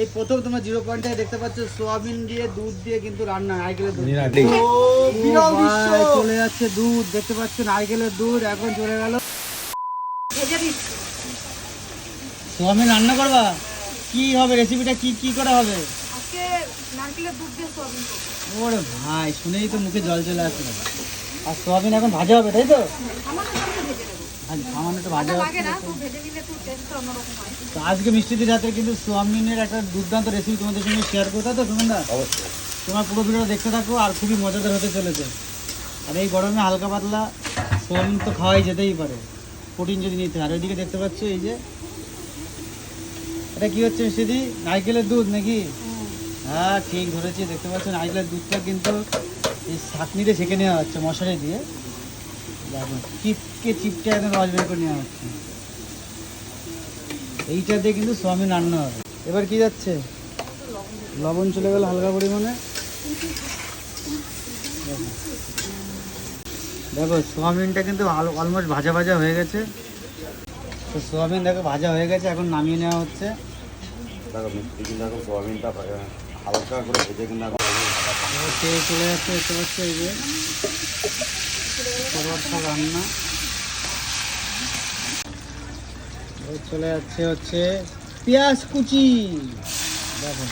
এই প্রথম তোমার জিরো পয়েন্টে দেখতে পাচ্ছ সোয়াবিন দিয়ে দুধ দিয়ে কিন্তু রান্না নারকেলের দুধ। ভাই, চলে যাচ্ছে দুধ দেখতে পাচ্ছ নারকেলের দুধ এখন চলে গেল। সোয়াবিন রান্না করবা? কি হবে রেসিপিটা কি কি করে হবে? আজকে নারকেলের দুধ দিয়ে সবই করব। ওরে ভাই শুনেই তো মুখে জল চলে আসছে। আর সোয়াবিন এখন ভাজা হবে তাই তো? তো না তো ভেজে দিলে তো টেস্টটা অন্যরকম হয়। তো আজকে মিষ্টিদির হাতে কিন্তু সোয়াবিনের একটা দুর্দান্ত রেসিপি তোমাদের সঙ্গে শেয়ার করতে তো সুমনদা? অবশ্যই। তোমার পুরো ভিডিও দেখতে থাকো আর খুবই মজাদার হতে চলেছে। আর এই গরমে হালকা পাতলা সোয়াবিন তো খাওয়াই যেতেই পারে প্রোটিন যদি নিতে। হয়। আর ওইদিকে দেখতে পাচ্ছ এই যে এটা কি হচ্ছে মিষ্টিদি নারকেলের দুধ নাকি? হ্যাঁ ঠিক ধরেছি দেখতে পাচ্ছ নারকেলের দুধটা কিন্তু এই ছাঁকনিতে ছেঁকে নেওয়া হচ্ছে মশারি দিয়ে। চিপকে চিপকে একদম রস বের করে নেওয়া হচ্ছে এইটা দিয়ে কিন্তু সোয়াবিন রান্না হবে। এবার কি যাচ্ছে? লবণ চলে গেল হালকা পরিমাণে। দেখো। সোয়াবিনটা কিন্তু অলমোস্ট ভাজা ভাজা হয়ে গেছে। তো সোয়াবিন দেখো ভাজা হয়ে গেছে এখন নামিয়ে নেওয়া হচ্ছে। দেখো মিষ্টি কিন্তু এখন সোয়াবিনটা হালকা করে ভেজে কিন্তু এখন চলে যাচ্ছে দেখতে পাচ্ছ এই যে। পরোটা চলে যাচ্ছে হচ্ছে পেঁয়াজ কুচি। দেখো,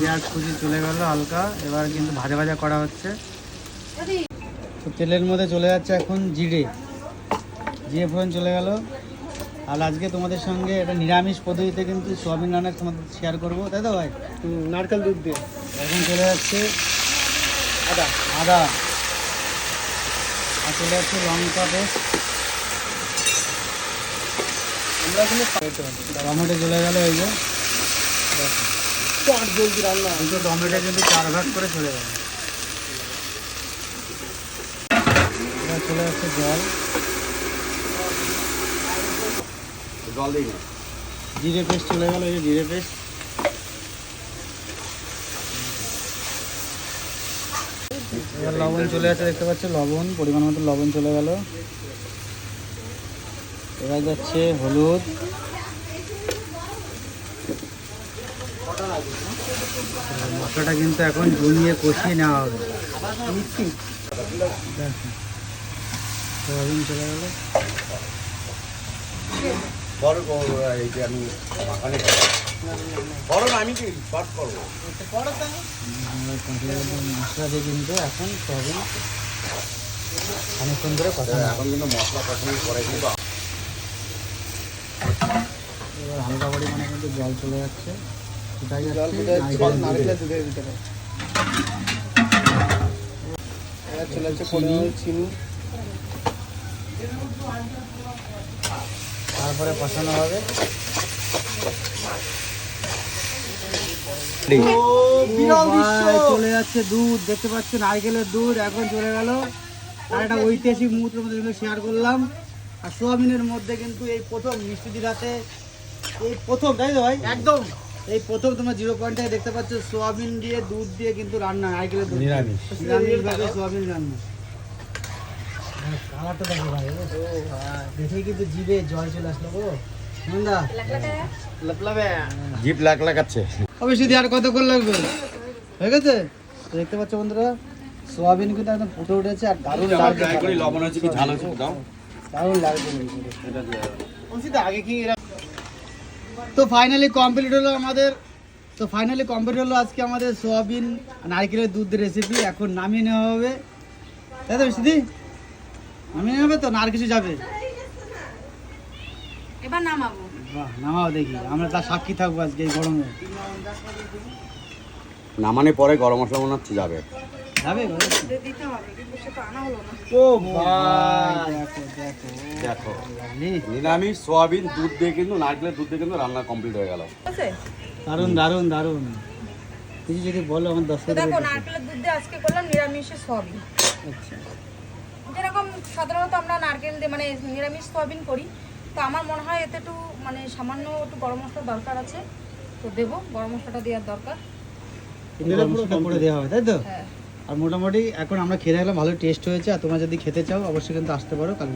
পেঁয়াজ কুচি চলে গেল হালকা। এবার কিন্তু ভাজা ভাজা করা হচ্ছে। তো তেলের মধ্যে চলে যাচ্ছে এখন জিরে। জিরে ফোড়ন চলে গেল। আর আজকে তোমাদের সঙ্গে এটা নিরামিষ পদ্ধতিতে কিন্তু সোয়াবিন রান্না তোমাদের শেয়ার করব। তাই তো ভাই? নারকেল দুধ দিয়ে। এখন চলে যাচ্ছে আদা। আদা। আর চলে যাচ্ছে লঙ্কা পেস্ট। টমেটো চলে গেল এই যে। জলদি রান্না টমেটো কিন্তু চার ভাগ করে চলে গেল। চলে যাচ্ছে জল। জল দিই না জিরে পেস্ট চলে গেল এই জিরে পেস্ট। লবণ চলে যাচ্ছে দেখতে পাচ্ছ লবণ পরিমাণ মতো লবণ চলে গেল। এবার যাচ্ছে হলুদ। মশলাটা কিন্তু এখন জমিয়ে কষিয়ে নেওয়া হবে। চলে গেল। বড় এই যে আমি মাখানে বড় আমি কি শর্ট করব? মশলা দিয়ে কিন্তু এখন অনেকক্ষণ ধরে কথা এখন কিন্তু মশলা কষানোর পরে কিন্তু এবার হালকা পরিমাণে কিন্তু জল চলে যাচ্ছে। কোথায় যাচ্ছে? নারকেলের দুধে। চিনি। তারপরে কষানো হবে। চলে যাচ্ছে দুধ। দেখতে পাচ্ছেন নারকেলের দুধ এখন চলে গেল। আর একটা ঐতিহাসিক মুহূর্তের মধ্যে শেয়ার করলাম। আর সোয়াবিনের মধ্যে কিন্তু এই প্রথম মিষ্টি রাতে এই প্রথম তাই তো ভাই? একদম। এই প্রথম তোমার জিরো পয়েন্টে দেখতে পাচ্ছ সোয়াবিন দিয়ে দুধ দিয়ে কিন্তু রান্না নারকেলের দুধ। নিরামিষ। নিরামিষভাবে সোয়াবিন রান্না। কালারটা দেখো ভাই ও ভাই। দেখেই কিন্তু জিভে জল চলে আসলো গো। নন্দা। লাপলাবে জিপ লাগ লাগাচ্ছে অবশ্যই আর কতক্ষণ লাগবে? হয়ে গেছে? দেখতে পাচ্ছ বন্ধুরা সোয়াবিন কিন্তু একদম ফুটে উঠেছে আর দারুণ লাগছে। লবণ আছে কি ঝাল আছে দাও। দারুণ লাগছে এটা দিয়ে। তো আগে কি তো ফাইনালি কমপ্লিট হলো আমাদের তো ফাইনালি কমপ্লিট হলো আজকে আমাদের সোয়াবিন নারকেলের দুধ রেসিপি এখন নামিয়ে নেওয়া হবে। তাই তো সিদ্ধি নেওয়া হবে তো না আর কিছু যাবে? এবার নামাবো। বাহ নামাও দেখি আমরা তার সাক্ষী থাকব আজকে এই গরমে। নামানে পরে গরম মশলা মনে হচ্ছে যাবে। যাবে দিতে হবে কিন্তু সেটা আনা হলো না। ও ভাই দেখো দেখো। দেখো। লালি। নিরামিষ সোয়াবিন দুধ দিয়ে কিন্তু নারকেলের দুধ দিয়ে কিন্তু রান্না কমপ্লিট হয়ে গেল। দারুণ দারুণ দারুণ। কিছু যদি বলো আমার দশ দেখো নারকেলের দুধ দিয়ে আজকে করলাম নিরামিষে সবই আচ্ছা। যেরকম সাধারণত আমরা নারকেল দিয়ে মানে নিরামিষ সয়াবিন করি তো আমার মনে হয় এতে একটু মানে সামান্য একটু গরম মশলার দরকার আছে তো দেবো গরম মশলাটা দেওয়ার দরকার। করে দেওয়া হবে তাই তো? হ্যাঁ। আর মোটামুটি এখন আমরা খেয়ে গেলাম ভালো টেস্ট হয়েছে আর তোমরা যদি খেতে চাও অবশ্যই কিন্তু আসতে পারো কাল